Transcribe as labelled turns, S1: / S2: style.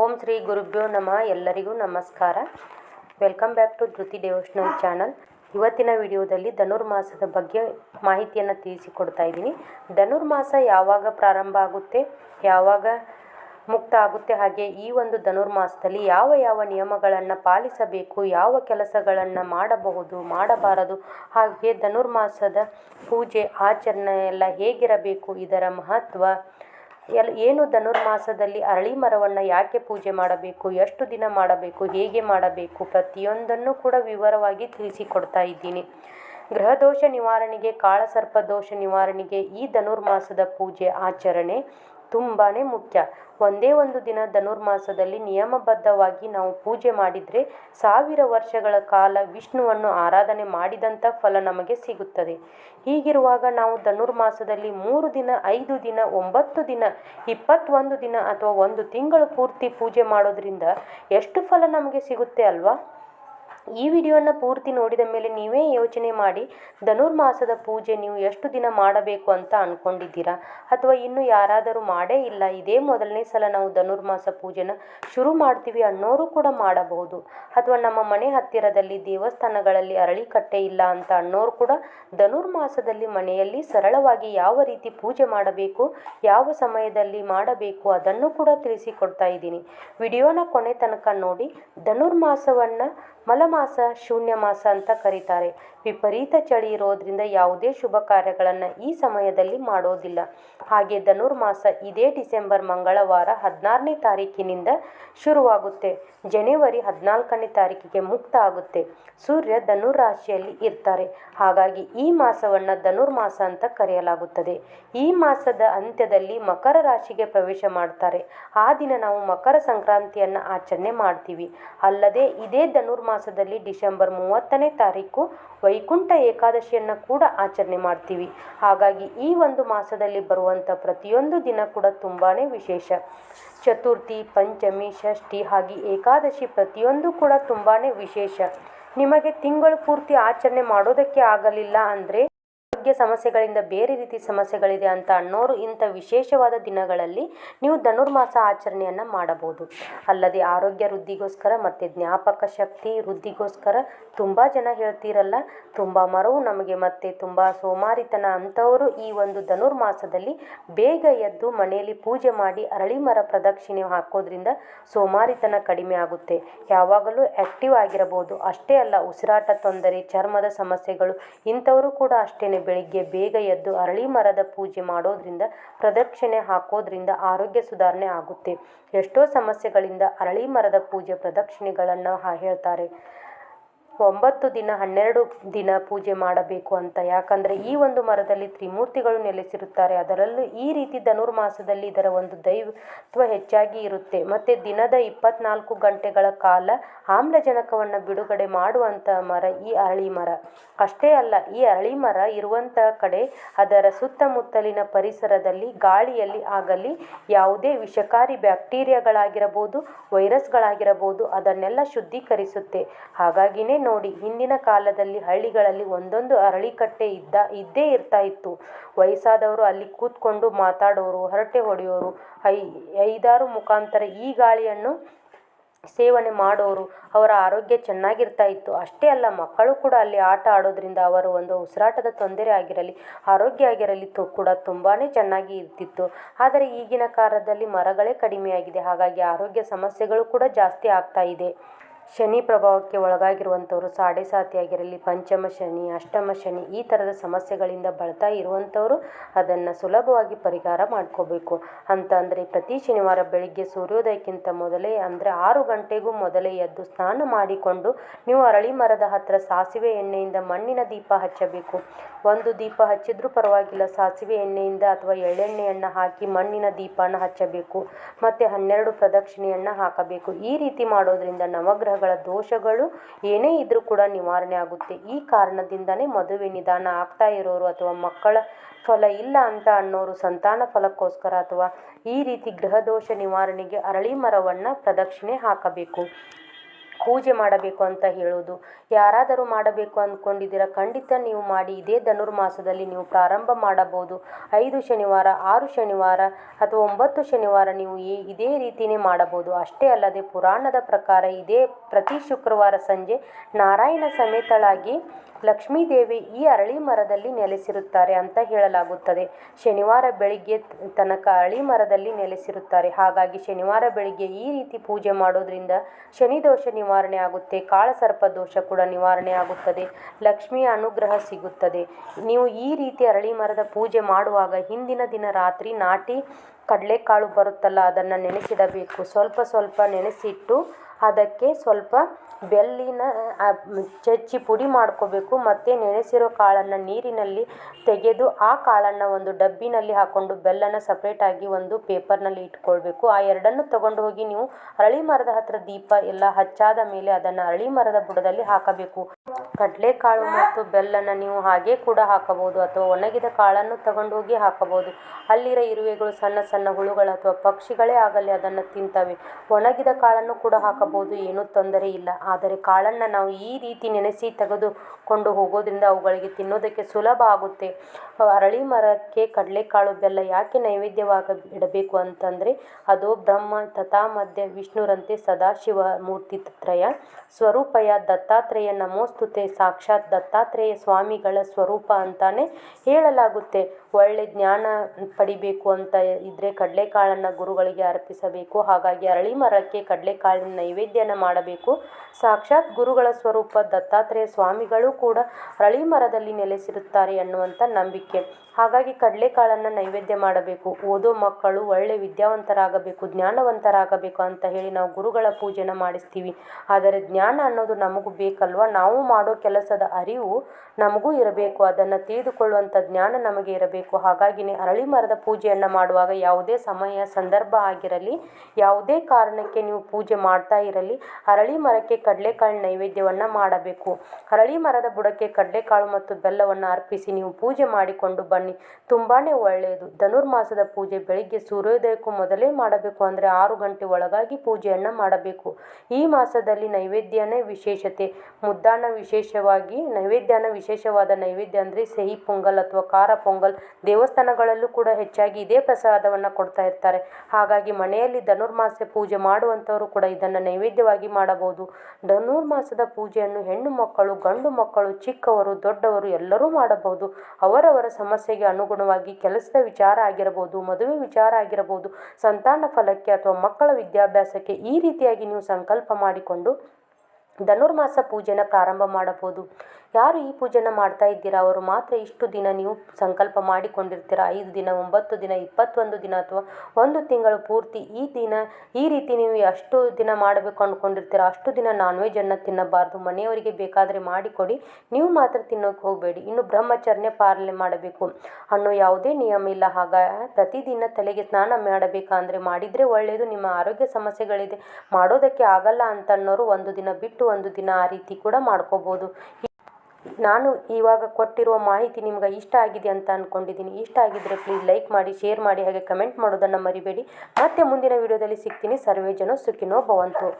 S1: ಓಂ ಶ್ರೀ ಗುರುಭ್ಯೋ ನಮಃ. ಎಲ್ಲರಿಗೂ ನಮಸ್ಕಾರ. Welcome back to Dhruti devotional channel ಇವತ್ತಿನ ವಿಡಿಯೋದಲ್ಲಿ ಧನುರ್ಮಾಸದ ಬಗ್ಗೆ ಮಾಹಿತಿಯನ್ನು ತಿಳಿಸಿಕೊಡ್ತಾ ಇದ್ದೀನಿ. ಧನುರ್ಮಾಸ ಯಾವಾಗ ಪ್ರಾರಂಭ ಆಗುತ್ತೆ, ಯಾವಾಗ ಮುಕ್ತ ಆಗುತ್ತೆ, ಹಾಗೆ ಈ ಒಂದು ಧನುರ್ಮಾಸದಲ್ಲಿ ಯಾವ ಯಾವ ನಿಯಮಗಳನ್ನು ಪಾಲಿಸಬೇಕು, ಯಾವ ಕೆಲಸಗಳನ್ನು ಮಾಡಬಹುದು, ಮಾಡಬಾರದು, ಹಾಗೆ ಧನುರ್ಮಾಸದ ಪೂಜೆ, ಆಚರಣೆ ಎಲ್ಲ ಹೇಗಿರಬೇಕು, ಇದರ ಮಹತ್ವ ಎಲ್, ಏನು ಧನುರ್ಮಾಸದಲ್ಲಿ ಅರಳಿ ಮರವನ್ನು ಯಾಕೆ ಪೂಜೆ ಮಾಡಬೇಕು, ಎಷ್ಟು ದಿನ ಮಾಡಬೇಕು, ಹೇಗೆ ಮಾಡಬೇಕು ಪ್ರತಿಯೊಂದನ್ನು ಕೂಡ ವಿವರವಾಗಿ ತಿಳಿಸಿಕೊಡ್ತಾ ಇದ್ದೀನಿ. ಗ್ರಹದೋಷ ನಿವಾರಣೆಗೆ, ಕಾಳಸರ್ಪ ದೋಷ ನಿವಾರಣೆಗೆ ಈ ಧನುರ್ಮಾಸದ ಪೂಜೆ ಆಚರಣೆ ತುಂಬಾ ಮುಖ್ಯ. ಒಂದೇ ಒಂದು ದಿನ ಧನುರ್ಮಾಸದಲ್ಲಿ ನಿಯಮಬದ್ಧವಾಗಿ ನಾವು ಪೂಜೆ ಮಾಡಿದರೆ ಸಾವಿರ ವರ್ಷಗಳ ಕಾಲ ವಿಷ್ಣುವನ್ನು ಆರಾಧನೆ ಮಾಡಿದಂಥ ಫಲ ನಮಗೆ ಸಿಗುತ್ತದೆ. ಹೀಗಿರುವಾಗ ನಾವು ಧನುರ್ಮಾಸದಲ್ಲಿ ಮೂರು ದಿನ, ಐದು ದಿನ, ಒಂಬತ್ತು ದಿನ, ಇಪ್ಪತ್ತೊಂದು ದಿನ ಅಥವಾ ಒಂದು ತಿಂಗಳು ಪೂರ್ತಿ ಪೂಜೆ ಮಾಡೋದ್ರಿಂದ ಎಷ್ಟು ಫಲ ನಮಗೆ ಸಿಗುತ್ತೆ ಅಲ್ವಾ? ಈ ವಿಡಿಯೋನ ಪೂರ್ತಿ ನೋಡಿದ ಮೇಲೆ ನೀವೇ ಯೋಚನೆ ಮಾಡಿ ಧನುರ್ಮಾಸದ ಪೂಜೆ ನೀವು ಎಷ್ಟು ದಿನ ಮಾಡಬೇಕು ಅಂತ ಅಂದ್ಕೊಂಡಿದ್ದೀರಾ ಅಥವಾ ಇನ್ನು ಯಾರಾದರೂ ಮಾಡೇ ಇಲ್ಲ, ಇದೇ ಮೊದಲನೇ ಸಲ ನಾವು ಧನುರ್ಮಾಸ ಪೂಜೆನ ಶುರು ಮಾಡ್ತೀವಿ ಅನ್ನೋರು ಕೂಡ ಮಾಡಬಹುದು. ಅಥವಾ ನಮ್ಮ ಮನೆ ಹತ್ತಿರದಲ್ಲಿ ದೇವಸ್ಥಾನಗಳಲ್ಲಿ ಅರಳಿಕಟ್ಟೆ ಇಲ್ಲ ಅಂತ ಅನ್ನೋರು ಕೂಡ ಧನುರ್ಮಾಸದಲ್ಲಿ ಮನೆಯಲ್ಲಿ ಸರಳವಾಗಿ ಯಾವ ರೀತಿ ಪೂಜೆ ಮಾಡಬೇಕು, ಯಾವ ಸಮಯದಲ್ಲಿ ಮಾಡಬೇಕು ಅದನ್ನು ಕೂಡ ತಿಳಿಸಿಕೊಡ್ತಾ ಇದ್ದೀನಿ. ವಿಡಿಯೋನ ಕೊನೆ ತನಕ ನೋಡಿ ಧನುರ್ಮಾಸವನ್ನು ಮಲಮಾಸ ಶೂನ್ಯ ಮಾಸ ಅಂತ ಕರೀತಾರೆ. ವಿಪರೀತ ಚಳಿ ಇರೋದ್ರಿಂದ ಯಾವುದೇ ಶುಭ ಕಾರ್ಯಗಳನ್ನು ಈ ಸಮಯದಲ್ಲಿ ಮಾಡೋದಿಲ್ಲ. ಹಾಗೆ ಧನುರ್ಮಾಸ ಇದೇ ಡಿಸೆಂಬರ್ ಮಂಗಳವಾರ ಹದಿನಾರನೇ ತಾರೀಕಿನಿಂದ ಶುರುವಾಗುತ್ತೆ. ಜನವರಿ ಹದಿನಾಲ್ಕನೇ ತಾರೀಕಿಗೆ ಮುಕ್ತ ಆಗುತ್ತೆ. ಸೂರ್ಯ ಧನುರ್ ರಾಶಿಯಲ್ಲಿ ಇರ್ತಾರೆ. ಹಾಗಾಗಿ ಈ ಮಾಸವನ್ನು ಧನುರ್ಮಾಸ ಅಂತ ಕರೆಯಲಾಗುತ್ತದೆ. ಈ ಮಾಸದ ಅಂತ್ಯದಲ್ಲಿ ಮಕರ ರಾಶಿಗೆ ಪ್ರವೇಶ ಮಾಡ್ತಾರೆ. ಆ ದಿನ ನಾವು ಮಕರ ಸಂಕ್ರಾಂತಿಯನ್ನು ಆಚರಣೆ ಮಾಡ್ತೀವಿ. ಅಲ್ಲದೆ ಇದೇ ಧನುರ್ಮಾಸದಲ್ಲಿ ಡಿಸೆಂಬರ್ ಮೂವತ್ತನೇ ತಾರೀಕು ವೈಕುಂಠ ಏಕಾದಶಿಯನ್ನು ಕೂಡ ಆಚರಣೆ ಮಾಡ್ತೀವಿ. ಹಾಗಾಗಿ ಈ ಒಂದು ಮಾಸದಲ್ಲಿ ಬರುವಂಥ ಪ್ರತಿಯೊಂದು ದಿನ ಕೂಡ ತುಂಬಾ ವಿಶೇಷ. ಚತುರ್ಥಿ, ಪಂಚಮಿ, ಷಷ್ಠಿ ಹಾಗೆ ಏಕಾದಶಿ ಪ್ರತಿಯೊಂದು ಕೂಡ ತುಂಬಾ ವಿಶೇಷ. ನಿಮಗೆ ತಿಂಗಳು ಪೂರ್ತಿ ಆಚರಣೆ ಮಾಡೋದಕ್ಕೆ ಆಗಲಿಲ್ಲ ಅಂದರೆ ಆರೋಗ್ಯ ಸಮಸ್ಯೆಗಳಿಂದ ಬೇರೆ ರೀತಿ ಸಮಸ್ಯೆಗಳಿದೆ ಅಂತ ಅನ್ನೋರು ಇಂಥ ವಿಶೇಷವಾದ ದಿನಗಳಲ್ಲಿ ನೀವು ಧನುರ್ಮಾಸ ಆಚರಣೆಯನ್ನು ಮಾಡಬಹುದು. ಅಲ್ಲದೆ ಆರೋಗ್ಯ ವೃದ್ಧಿಗೋಸ್ಕರ ಮತ್ತು ಜ್ಞಾಪಕ ಶಕ್ತಿ ವೃದ್ಧಿಗೋಸ್ಕರ ತುಂಬ ಜನ ಹೇಳ್ತೀರಲ್ಲ, ತುಂಬ ಮರವು ನಮಗೆ ಮತ್ತೆ ತುಂಬ ಸೋಮಾರಿತನ ಅಂಥವರು ಈ ಒಂದು ಧನುರ್ಮಾಸದಲ್ಲಿ ಬೇಗ ಎದ್ದು ಮನೆಯಲ್ಲಿ ಪೂಜೆ ಮಾಡಿ ಅರಳಿ ಮರ ಪ್ರದಕ್ಷಿಣೆ ಹಾಕೋದ್ರಿಂದ ಸೋಮಾರಿತನ ಕಡಿಮೆ ಆಗುತ್ತೆ. ಯಾವಾಗಲೂ ಆ್ಯಕ್ಟಿವ್ ಆಗಿರಬಹುದು. ಅಷ್ಟೇ ಅಲ್ಲ, ಉಸಿರಾಟ ತೊಂದರೆ, ಚರ್ಮದ ಸಮಸ್ಯೆಗಳು ಇಂಥವರು ಕೂಡ ಅಷ್ಟೇ ಬೆಳಿಗ್ಗೆ ಬೇಗ ಎದ್ದು ಅರಳಿ ಮರದ ಪೂಜೆ ಮಾಡೋದ್ರಿಂದ, ಪ್ರದಕ್ಷಿಣೆ ಹಾಕೋದ್ರಿಂದ ಆರೋಗ್ಯ ಸುಧಾರಣೆ ಆಗುತ್ತೆ. ಎಷ್ಟೋ ಸಮಸ್ಯೆಗಳಿಂದ ಅರಳಿ ಮರದ ಪೂಜೆ ಪ್ರದಕ್ಷಿಣೆಗಳನ್ನು ಹೇಳ್ತಾರೆ. ಒಂಬತ್ತು ದಿನ, ಹನ್ನೆರಡು ದಿನ ಪೂಜೆ ಮಾಡಬೇಕು ಅಂತ. ಯಾಕಂದರೆ ಈ ಒಂದು ಮರದಲ್ಲಿ ತ್ರಿಮೂರ್ತಿಗಳು ನೆಲೆಸಿರುತ್ತಾರೆ. ಅದರಲ್ಲೂ ಈ ರೀತಿ ಧನುರ್ಮಾಸದಲ್ಲಿ ಇದರ ಒಂದು ದೈವತ್ವ ಹೆಚ್ಚಾಗಿ ಇರುತ್ತೆ. ಮತ್ತು ದಿನದ ಇಪ್ಪತ್ನಾಲ್ಕು ಗಂಟೆಗಳ ಕಾಲ ಆಮ್ಲಜನಕವನ್ನು ಬಿಡುಗಡೆ ಮಾಡುವಂಥ ಮರ ಈ ಅರಳಿ ಮರ. ಅಷ್ಟೇ ಅಲ್ಲ, ಈ ಅರಳಿ ಮರ ಇರುವಂಥ ಕಡೆ ಅದರ ಸುತ್ತಮುತ್ತಲಿನ ಪರಿಸರದಲ್ಲಿ, ಗಾಳಿಯಲ್ಲಿ ಆಗಲಿ, ಯಾವುದೇ ವಿಷಕಾರಿ ಬ್ಯಾಕ್ಟೀರಿಯಾಗಳಾಗಿರಬಹುದು, ವೈರಸ್ಗಳಾಗಿರಬಹುದು, ಅದನ್ನೆಲ್ಲ ಶುದ್ಧೀಕರಿಸುತ್ತೆ. ಹಾಗಾಗಿನೇ ನೋಡಿ, ಹಿಂದಿನ ಕಾಲದಲ್ಲಿ ಹಳ್ಳಿಗಳಲ್ಲಿ ಒಂದೊಂದು ಅರಳಿಕಟ್ಟೆ ಇದ್ದ, ಇದ್ದೇ ಇರ್ತಾ ಇತ್ತು. ವಯಸ್ಸಾದವರು ಅಲ್ಲಿ ಕೂತ್ಕೊಂಡು ಮಾತಾಡೋರು, ಹರಟೆ ಹೊಡೆಯೋರು, ಐ, ಐದಾರು ಮುಖಾಂತರ ಈ ಗಾಳಿಯನ್ನು ಸೇವನೆ ಮಾಡೋರು ಅವರ ಆರೋಗ್ಯ ಚೆನ್ನಾಗಿರ್ತಾ ಇತ್ತು. ಅಷ್ಟೇ ಅಲ್ಲ, ಮಕ್ಕಳು ಕೂಡ ಅಲ್ಲಿ ಆಟ ಆಡೋದ್ರಿಂದ ಅವರ ಒಂದು ಉಸಿರಾಟದ ತೊಂದರೆ ಆಗಿರಲಿ, ಆರೋಗ್ಯ ಆಗಿರಲಿ ತು, ಕೂಡ ತುಂಬಾ ಚೆನ್ನಾಗಿ ಇರ್ತಿತ್ತು. ಆದರೆ ಈಗಿನ ಕಾಲದಲ್ಲಿ ಮರಗಳೇ ಕಡಿಮೆಯಾಗಿದೆ. ಹಾಗಾಗಿ ಆರೋಗ್ಯ ಸಮಸ್ಯೆಗಳು ಕೂಡ ಜಾಸ್ತಿ ಆಗ್ತಾ ಇದೆ. ಶನಿ ಪ್ರಭಾವಕ್ಕೆ ಒಳಗಾಗಿರುವಂಥವರು ಸಾಡೆ ಸಾತಿಯಾಗಿರಲಿ, ಪಂಚಮ ಶನಿ, ಅಷ್ಟಮ ಶನಿ ಈ ಥರದ ಸಮಸ್ಯೆಗಳಿಂದ ಬಳತಾ ಇರುವಂಥವರು ಅದನ್ನು ಸುಲಭವಾಗಿ ಪರಿಹಾರ ಮಾಡ್ಕೋಬೇಕು. ಅಂತ ಅಂದರೆ ಪ್ರತಿ ಶನಿವಾರ ಬೆಳಿಗ್ಗೆ ಸೂರ್ಯೋದಯಕ್ಕಿಂತ ಮೊದಲೇ ಅಂದರೆ ಆರು ಗಂಟೆಗೂ ಮೊದಲೇ ಎದ್ದು ಸ್ನಾನ ಮಾಡಿಕೊಂಡು ನೀವು ಅರಳಿ ಮರದ ಹತ್ತಿರ ಸಾಸಿವೆ ಎಣ್ಣೆಯಿಂದ ಮಣ್ಣಿನ ದೀಪ ಹಚ್ಚಬೇಕು. ಒಂದು ದೀಪ ಹಚ್ಚಿದ್ರೂ ಪರವಾಗಿಲ್ಲ, ಸಾಸಿವೆ ಎಣ್ಣೆಯಿಂದ ಅಥವಾ ಎಳ್ಳೆಣ್ಣೆಯನ್ನು ಹಾಕಿ ಮಣ್ಣಿನ ದೀಪನ ಹಚ್ಚಬೇಕು. ಮತ್ತು ಹನ್ನೆರಡು ಪ್ರದಕ್ಷಿಣೆಯನ್ನು ಹಾಕಬೇಕು. ಈ ರೀತಿ ಮಾಡೋದ್ರಿಂದ ನವಗ್ರಹ ದೋಷಗಳು ಏನೇ ಇದ್ರೂ ಕೂಡ ನಿವಾರಣೆ ಆಗುತ್ತೆ. ಈ ಕಾರಣದಿಂದನೇ ಮದುವೆ ನಿಧಾನ ಆಗ್ತಾ ಇರೋರು ಅಥವಾ ಮಕ್ಕಳ ಫಲ ಇಲ್ಲ ಅಂತ ಅನ್ನೋರು ಸಂತಾನ ಫಲಕ್ಕೋಸ್ಕರ ಅಥವಾ ಈ ರೀತಿ ಗೃಹದೋಷ ನಿವಾರಣೆಗೆ ಅರಳಿ ಮರವನ್ನು ಪ್ರದಕ್ಷಿಣೆ ಹಾಕಬೇಕು. ಪೂಜೆ ಮಾಡಬೇಕು ಅಂತ ಹೇಳೋದು ಯಾರಾದರೂ ಮಾಡಬೇಕು ಅಂದ್ಕೊಂಡಿದ್ದೀರಾ, ಖಂಡಿತ ನೀವು ಮಾಡಿ. ಇದೇ ಧನುರ್ಮಾಸದಲ್ಲಿ ನೀವು ಪ್ರಾರಂಭ ಮಾಡಬಹುದು. ಐದು ಶನಿವಾರ, ಆರು ಶನಿವಾರ ಅಥವಾ ಒಂಬತ್ತು ಶನಿವಾರ ನೀವು ಇದೇ ರೀತಿಯೇ ಮಾಡಬಹುದು. ಅಷ್ಟೇ ಅಲ್ಲದೆ ಪುರಾಣದ ಪ್ರಕಾರ ಇದೇ ಪ್ರತಿ ಶುಕ್ರವಾರ ಸಂಜೆ ನಾರಾಯಣ ಸಮೇತಳಾಗಿ ಲಕ್ಷ್ಮೀದೇವಿ ಈ ಅರಳಿ ಮರದಲ್ಲಿ ನೆಲೆಸಿರುತ್ತಾರೆ ಅಂತ ಹೇಳಲಾಗುತ್ತದೆ. ಶನಿವಾರ ಬೆಳಿಗ್ಗೆ ತನಕ ಅರಳಿ ಮರದಲ್ಲಿ ನೆಲೆಸಿರುತ್ತಾರೆ. ಹಾಗಾಗಿ ಶನಿವಾರ ಬೆಳಿಗ್ಗೆ ಈ ರೀತಿ ಪೂಜೆ ಮಾಡೋದ್ರಿಂದ ಶನಿ ದೋಷ ನಿವಾರಣೆ ಆಗುತ್ತೆ. ಕಾಳಸರ್ಪ ದೋಷ ಕೂಡ ನಿವಾರಣೆ ಆಗುತ್ತದೆ. ಲಕ್ಷ್ಮಿಯ ಅನುಗ್ರಹ ಸಿಗುತ್ತದೆ. ನೀವು ಈ ರೀತಿ ಅರಳಿ ಮರದ ಪೂಜೆ ಮಾಡುವಾಗ ಹಿಂದಿನ ದಿನ ರಾತ್ರಿ ನಾಟಿ ಕಡಲೆಕಾಳು ಬರುತ್ತಲ್ಲ, ಅದನ್ನು ನೆನೆಸಿಡಬೇಕು. ಸ್ವಲ್ಪ ಸ್ವಲ್ಪ ನೆನೆಸಿಟ್ಟು ಅದಕ್ಕೆ ಸ್ವಲ್ಪ ಬೆಲ್ಲಿನ ಚಚ್ಚಿ ಪುಡಿ ಮಾಡ್ಕೋಬೇಕು. ಮತ್ತು ನೆನೆಸಿರೋ ಕಾಳನ್ನು ನೀರಿನಲ್ಲಿ ತೆಗೆದು ಆ ಕಾಳನ್ನು ಒಂದು ಡಬ್ಬಿನಲ್ಲಿ ಹಾಕ್ಕೊಂಡು ಬೆಲ್ಲನ ಸಪ್ರೇಟಾಗಿ ಒಂದು ಪೇಪರ್ನಲ್ಲಿ ಇಟ್ಕೊಳ್ಬೇಕು. ಆ ಎರಡನ್ನು ತಗೊಂಡು ಹೋಗಿ ನೀವು ಅರಳಿ ಮರದ ಹತ್ರ ದೀಪ ಎಲ್ಲ ಹಚ್ಚಾದ ಮೇಲೆ ಅದನ್ನು ಅರಳಿ ಮರದ ಬುಡದಲ್ಲಿ ಹಾಕಬೇಕು. ಕಡಲೆಕಾಳು ಮತ್ತು ಬೆಲ್ಲನ ನೀವು ಹಾಗೆ ಕೂಡ ಹಾಕಬಹುದು ಅಥವಾ ಒಣಗಿದ ಕಾಳನ್ನು ತಗೊಂಡು ಹೋಗಿ ಹಾಕಬಹುದು. ಅಲ್ಲಿರೋ ಇರುವೆಗಳು ಸಣ್ಣ ಸಣ್ಣ ಹುಳುಗಳು ಅಥವಾ ಪಕ್ಷಿಗಳೇ ಆಗಲಿ ಅದನ್ನು ತಿಂತವೆ. ಒಣಗಿದ ಕಾಳನ್ನು ಕೂಡ ಹಾಕಬಹುದು, ಏನೂ ತೊಂದರೆ ಇಲ್ಲ. ಆದರೆ ಕಾಳನ್ನು ನಾವು ಈ ರೀತಿ ನೆನೆಸಿ ತೆಗೆದುಕೊಂಡು ಹೋಗೋದ್ರಿಂದ ಅವುಗಳಿಗೆ ತಿನ್ನೋದಕ್ಕೆ ಸುಲಭ ಆಗುತ್ತೆ. ಅರಳಿ ಮರಕ್ಕೆ ಕಡಲೆಕಾಳು ಬೆಲ್ಲ ಯಾಕೆ ನೈವೇದ್ಯವಾಗ ಇಡಬೇಕು ಅಂತಂದರೆ, ಅದು ಬ್ರಹ್ಮ ತಥಾ ಮಧ್ಯ ವಿಷ್ಣುರಂತೆ ಸದಾಶಿವ ಮೂರ್ತಿ ತ್ರಯ, ಸ್ವರೂಪಯ, ದತ್ತಾತ್ರೇಯ ನಮೋಸ್ತುತೆ ಸಾಕ್ಷಾತ್ ದತ್ತಾತ್ರೇಯ ಸ್ವಾಮಿಗಳ ಸ್ವರೂಪ ಅಂತಾನೆ ಹೇಳಲಾಗುತ್ತೆ. ಒಳ್ಳೆ ಜ್ಞಾನ ಪಡಿಬೇಕು ಅಂತ ಇದ್ದರೆ ಕಡಲೆಕಾಳನ್ನು ಗುರುಗಳಿಗೆ ಅರ್ಪಿಸಬೇಕು. ಹಾಗಾಗಿ ಅರಳಿ ಮರಕ್ಕೆ ಕಡಲೆಕಾಳಿನ ನೈವೇದ್ಯನ ಮಾಡಬೇಕು. ಸಾಕ್ಷಾತ್ ಗುರುಗಳ ಸ್ವರೂಪ ದತ್ತಾತ್ರೇಯ ಸ್ವಾಮಿಗಳು ಕೂಡ ಅರಳಿ ಮರದಲ್ಲಿ ನೆಲೆಸಿರುತ್ತಾರೆ ಅನ್ನುವಂಥ ನಂಬಿಕೆ. ಹಾಗಾಗಿ ಕಡಲೆಕಾಳನ್ನು ನೈವೇದ್ಯ ಮಾಡಬೇಕು. ಓದೋ ಮಕ್ಕಳು ಒಳ್ಳೆ ವಿದ್ಯಾವಂತರಾಗಬೇಕು, ಜ್ಞಾನವಂತರಾಗಬೇಕು ಅಂತ ಹೇಳಿ ನಾವು ಗುರುಗಳ ಪೂಜೆನ ಮಾಡಿಸ್ತೀವಿ. ಆದರೆ ಜ್ಞಾನ ಅನ್ನೋದು ನಮಗೂ ಬೇಕಲ್ವ? ನಾವು ಮಾಡೋ ಕೆಲಸದ ಅರಿವು ನಮಗೂ ಇರಬೇಕು. ಅದನ್ನು ತಿಳಿದುಕೊಳ್ಳುವಂಥ ಜ್ಞಾನ ನಮಗೆ ಇರಬೇಕು. ಹಾಗಾಗಿನೇ ಅರಳಿ ಮರದ ಪೂಜೆಯನ್ನು ಮಾಡುವಾಗ ಯಾವುದೇ ಸಮಯ, ಸಂದರ್ಭ ಆಗಿರಲಿ, ಯಾವುದೇ ಕಾರಣಕ್ಕೆ ನೀವು ಪೂಜೆ ಮಾಡ್ತಾ ಇರಲಿ, ಅರಳಿ ಮರಕ್ಕೆ ಕಡಲೆಕಾಳು ನೈವೇದ್ಯವನ್ನು ಮಾಡಬೇಕು. ಅರಳಿ ಮರದ ಬುಡಕ್ಕೆ ಕಡಲೆಕಾಳು ಮತ್ತು ಬೆಲ್ಲವನ್ನು ಅರ್ಪಿಸಿ ನೀವು ಪೂಜೆ ಮಾಡಿಕೊಂಡು ಬನ್ನಿ. ತುಂಬಾ ಒಳ್ಳೆಯದು. ಧನುರ್ಮಾಸದ ಪೂಜೆ ಬೆಳಿಗ್ಗೆ ಸೂರ್ಯೋದಯಕ್ಕೂ ಮೊದಲೇ ಮಾಡಬೇಕು ಅಂದರೆ ಆರು ಗಂಟೆ ಒಳಗಾಗಿ ಪೂಜೆಯನ್ನು ಮಾಡಬೇಕು. ಈ ಮಾಸದಲ್ಲಿ ನೈವೇದ್ಯನೇ ವಿಶೇಷತೆ. ಮುದ್ದಾನ ವಿಶೇಷವಾಗಿ ನೈವೇದ್ಯನ ವಿಶೇಷವಾದ ನೈವೇದ್ಯ ಅಂದರೆ, ಸಿಹಿ, ಪೊಂಗಲ್ ಅಥವಾ ಖಾರ ಪೊಂಗಲ್ ದೇವಸ್ಥಾನಗಳಲ್ಲೂ ಕೂಡ ಹೆಚ್ಚಾಗಿ ಇದೇ ಪ್ರಸಾದವನ್ನು ಕೊಡ್ತಾ ಇರ್ತಾರೆ. ಹಾಗಾಗಿ ಮನೆಯಲ್ಲಿ ಧನುರ್ಮಾಸ ಪೂಜೆ ಮಾಡುವಂಥವರು ಕೂಡ ಇದನ್ನು ನೈವೇದ್ಯವಾಗಿ ಮಾಡಬಹುದು. ಧನುರ್ಮಾಸದ ಪೂಜೆಯನ್ನು ಹೆಣ್ಣು ಮಕ್ಕಳು, ಗಂಡು ಮಕ್ಕಳು, ಚಿಕ್ಕವರು, ದೊಡ್ಡವರು ಎಲ್ಲರೂ ಮಾಡಬಹುದು. ಅವರವರ ಸಮಸ್ಯೆಗೆ ಅನುಗುಣವಾಗಿ ಕೆಲಸದ ವಿಚಾರ ಆಗಿರಬಹುದು, ಮದುವೆ ವಿಚಾರ ಆಗಿರಬಹುದು, ಸಂತಾನ ಫಲಕ್ಕೆ ಅಥವಾ ಮಕ್ಕಳ ವಿದ್ಯಾಭ್ಯಾಸಕ್ಕೆ ಈ ರೀತಿಯಾಗಿ ನೀವು ಸಂಕಲ್ಪ ಮಾಡಿಕೊಂಡು ಧನುರ್ಮಾಸ ಪೂಜೆನ ಪ್ರಾರಂಭ ಮಾಡಬಹುದು. ಯಾರು ಈ ಪೂಜೆನ ಮಾಡ್ತಾ ಇದ್ದೀರಾ? ಅವರು ಮಾತ್ರ ಇಷ್ಟು ದಿನ ನೀವು ಸಂಕಲ್ಪ ಮಾಡಿಕೊಂಡಿರ್ತೀರ? ಐದು ದಿನ, ಒಂಬತ್ತು ದಿನ, ಇಪ್ಪತ್ತೊಂದು ದಿನ ಅಥವಾ ಒಂದು ತಿಂಗಳು ಪೂರ್ತಿ ಈ ದಿನ, ಈ ರೀತಿ ನೀವು ಎಷ್ಟು ದಿನ ಮಾಡಬೇಕು ಅಂದ್ಕೊಂಡಿರ್ತೀರ? ಅಷ್ಟು ದಿನ ನಾನ್ ವೆಜ್ಜನ್ನು ತಿನ್ನಬಾರ್ದು. ಮನೆಯವರಿಗೆ ಬೇಕಾದರೆ ಮಾಡಿಕೊಡಿ. ನೀವು ಮಾತ್ರ ತಿನ್ನೋಕೆ ಹೋಗಬೇಡಿ. ಇನ್ನು ಬ್ರಹ್ಮಚರಣೆ ಪಾಲನೆ ಮಾಡಬೇಕು. ಅನ್ನೋ ಯಾವುದೇ ನಿಯಮ ಇಲ್ಲ. ಹಾಗ ಪ್ರತಿದಿನ ತಲೆಗೆ ಸ್ನಾನ ಮಾಡಬೇಕಂದ್ರೆ ಮಾಡಿದರೆ ಒಳ್ಳೆಯದು ನಿಮ್ಮ ಆರೋಗ್ಯ ಸಮಸ್ಯೆಗಳಿದೆ. ಮಾಡೋದಕ್ಕೆ ಆಗಲ್ಲ ಅಂತ ಅನ್ನೋರು ಒಂದು ದಿನ ಬಿಟ್ಟು ಒಂದು ದಿನ ಆ ರೀತಿ ಕೂಡ ಮಾಡ್ಕೋಬೋದು. ನಾನು ಇವಾಗ ಕೊಟ್ಟಿರುವ ಮಾಹಿತಿ ನಿಮ್ಗೆ ಇಷ್ಟ ಆಗಿದೆ ಅಂತ ಅಂದ್ಕೊಂಡಿದ್ದೀನಿ ಇಷ್ಟ ಆಗಿದ್ದರೆ ಪ್ಲೀಸ್ ಲೈಕ್ ಮಾಡಿ ಶೇರ್ ಮಾಡಿ, ಹಾಗೆ ಕಮೆಂಟ್ ಮಾಡೋದನ್ನು ಮರಿಬೇಡಿ. ಮತ್ತೆ ಮುಂದಿನ ವಿಡಿಯೋದಲ್ಲಿ ಸಿಗ್ತೀನಿ. ಸರ್ವೇ ಜನ ಸುಖಿನೋ ಭವಂತು.